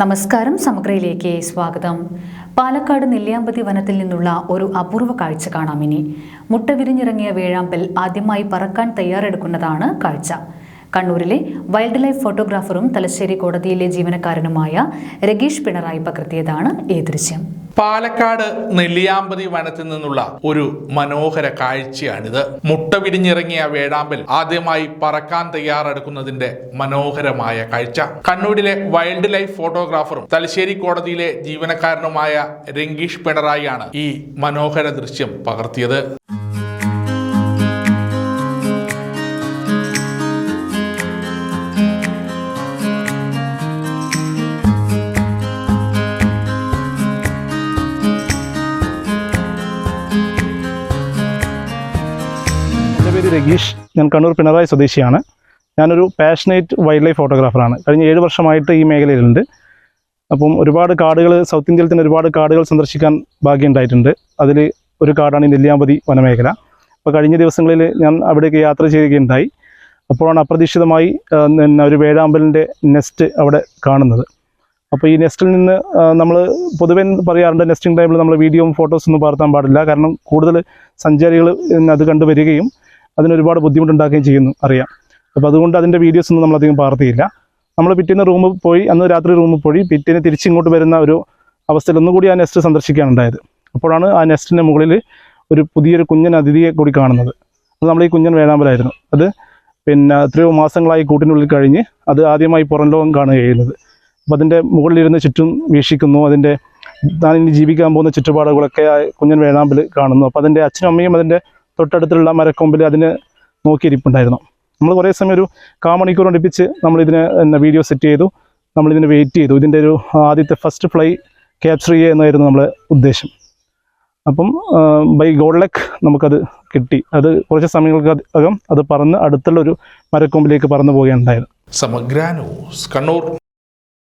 നമസ്കാരം സമഗ്രയിലേക്ക് സ്വാഗതം. പാലക്കാട് നെല്ലിയാമ്പതി വനത്തിൽ നിന്നുള്ള ഒരു അപൂർവ കാഴ്ച കാണാം ഇനി. മുട്ട വിരിഞ്ഞിറങ്ങിയ വേഴാമ്പൽ ആദ്യമായി പറക്കാൻ തയ്യാറെടുക്കുന്നതാണ് കാഴ്ച. കണ്ണൂരിലെ വൈൽഡ് ലൈഫ് ഫോട്ടോഗ്രാഫറും തലശ്ശേരി കോടതിയിലെ ജീവനക്കാരനുമായ രഗീഷ് പിണറായി പകർത്തിയതാണ് ഈ ദൃശ്യം. പാലക്കാട് നെല്ലിയാമ്പതി വനത്തിൽ നിന്നുള്ള ഒരു മനോഹര കാഴ്ചയാണിത്. മുട്ട വിരിഞ്ഞിറങ്ങിയ വേഴാമ്പൽ ആദ്യമായി പറക്കാൻ തയ്യാറെടുക്കുന്നതിന്റെ മനോഹരമായ കാഴ്ച. കണ്ണൂരിലെ വൈൽഡ് ലൈഫ് ഫോട്ടോഗ്രാഫറും തലശ്ശേരി കോടതിയിലെ ജീവനക്കാരനുമായ രംഗീഷ് പിണറായിയാണ് ഈ മനോഹര ദൃശ്യം പകർത്തിയത്. രഗീഷ് ഞാൻ കണ്ണൂർ പിണറായി സ്വദേശിയാണ്. ഞാനൊരു പാഷനേറ്റ് വൈൽഡ് ലൈഫ് ഫോട്ടോഗ്രാഫറാണ് കഴിഞ്ഞ ഏഴ് വർഷമായിട്ട് ഈ മേഖലയിലുണ്ട്. അപ്പം ഒരുപാട് കാടുകൾ സൗത്ത് ഇന്ത്യയിൽ തന്നെ ഒരുപാട് കാടുകൾ സന്ദർശിക്കാൻ ഭാഗ്യമുണ്ടായിട്ടുണ്ട് അതിൽ ഒരു കാടാണ് നെല്ലിയാമ്പതി വനമേഖല. അപ്പോൾ കഴിഞ്ഞ ദിവസങ്ങളിൽ ഞാൻ അവിടേക്ക് യാത്ര ചെയ്യുകയുണ്ടായി. അപ്പോഴാണ് അപ്രതീക്ഷിതമായി പിന്നെ ഒരു വേഴാമ്പലിന്റെ നെസ്റ്റ് അവിടെ കാണുന്നത്. അപ്പോൾ ഈ നെസ്റ്റിൽ നിന്ന് നമ്മൾ പൊതുവെ പറയാറുണ്ട് നെസ്റ്റിംഗ് ടൈമിൽ നമ്മൾ വീഡിയോയും ഫോട്ടോസ് ഒന്നും പകർത്താൻ പാടില്ല. കാരണം കൂടുതൽ സഞ്ചാരികൾ അത് കണ്ടു വരികയും അതിന് ഒരുപാട് ബുദ്ധിമുട്ടുണ്ടാക്കുകയും ചെയ്യുന്നു അറിയാം. അപ്പോൾ അതുകൊണ്ട് അതിന്റെ വീഡിയോസ് ഒന്നും നമ്മളധികം പാർത്തിയില്ല. നമ്മൾ പിറ്റേന്ന് റൂമിൽ പോയി അന്ന് രാത്രി റൂമിൽ പോയി പിറ്റേന്ന് തിരിച്ചിങ്ങോട്ട് വരുന്ന ഒരു അവസ്ഥയിൽ ഒന്നുകൂടി ആ നെസ്റ്റ് സന്ദർശിക്കാനുണ്ടായത് അപ്പോഴാണ് ആ നെസ്റ്റിന്റെ മുകളിൽ ഒരു പുതിയൊരു കുഞ്ഞൻ അതിഥിയെ കൂടി കാണുന്നത്. അത് നമ്മൾ ഈ കുഞ്ഞൻ വേണാമ്പലായിരുന്നു അത് പിന്നെ എത്രയോ മാസങ്ങളായി കൂട്ടിനുള്ളിൽ കഴിഞ്ഞ് അത് ആദ്യമായി പുറം ലോകം കാണുക ചെയ്യുന്നത്. അപ്പോൾ അതിന്റെ മുകളിലിരുന്ന് ചുറ്റും വീക്ഷിക്കുന്നു. അതിന്റെ താൻ ഇനി ജീവിക്കാൻ പോകുന്ന ചുറ്റുപാടുകളൊക്കെ ആ കുഞ്ഞൻ വേണാമ്പൽ കാണുന്നു. അപ്പോൾ അതിന്റെ അച്ഛനും അമ്മയും അതിന്റെ തൊട്ടടുത്തുള്ള മരക്കൊമ്പിൽ അതിന് നോക്കിയിരിപ്പുണ്ടായിരുന്നു. നമ്മൾ കുറേ സമയം ഒരു കാമണിക്കൂർ മണിക്കൂർ അടുപ്പിച്ച് എന്നെ വീഡിയോ സെറ്റ് ചെയ്തു. നമ്മളിതിന് വെയിറ്റ് ചെയ്തു. ഇതിന്റെ ഒരു ആദ്യത്തെ ഫസ്റ്റ് ഫ്ലൈ ക്യാപ്ചർ ചെയ്യുക എന്നായിരുന്നു നമ്മളെ ഉദ്ദേശം. അപ്പം ബൈ ഗോഡ് നമുക്കത് കിട്ടി. അത് കുറച്ച് സമയങ്ങൾക്ക് അകം അത് പറന്ന് അടുത്തുള്ള ഒരു മരക്കൊമ്പിലേക്ക് പറന്നു പോവുകയുണ്ടായത് സമഗ്ര ന്യൂസ് കണ്ണൂർ.